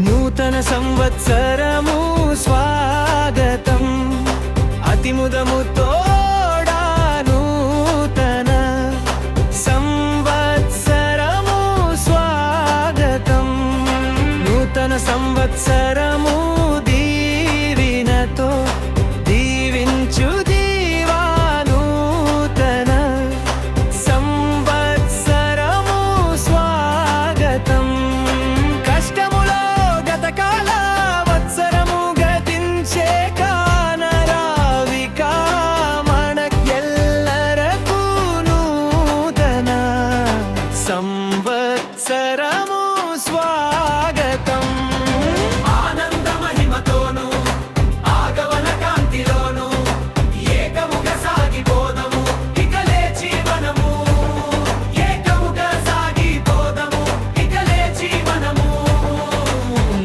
నూతన సంవత్సరము స్వాగతం. అతిముదము తోడా నూతన సంవత్సరము స్వాగతం. నూతన సంవత్సరము సంవత్సరము స్వాగతం. ఆనంద మహిమతోను ఆగవన కాంతిలోను ఏకముగా సాగిపోదము ఇక మనము ఏకముగా సాగిపోదము ఇక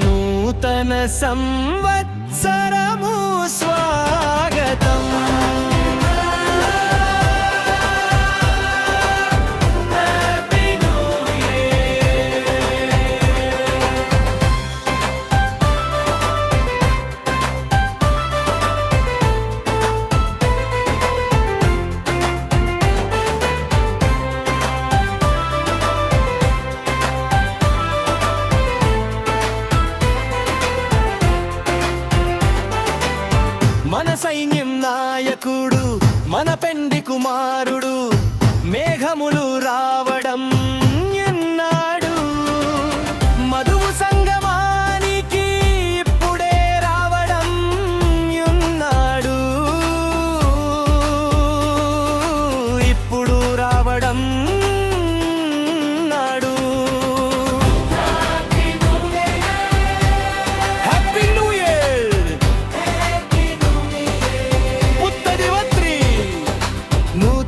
నూతన మన సైన్యం నాయకుడు మన పెండి కుమారుడు మేఘములు రా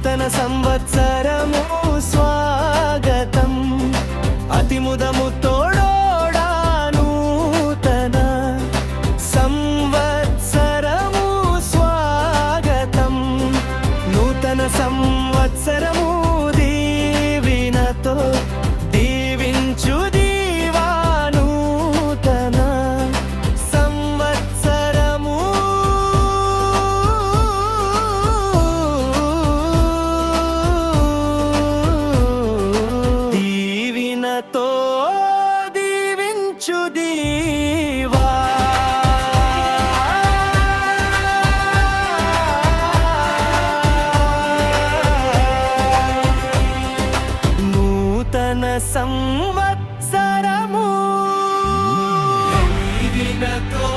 నూతన సంవత్సరము స్వాగతం. అతిముదము తోడోడా నూతన సంవత్సరము స్వాగతం. నూతన సంవత్సరం పెంచు దీవా. నూతన సంవత్సరము. తో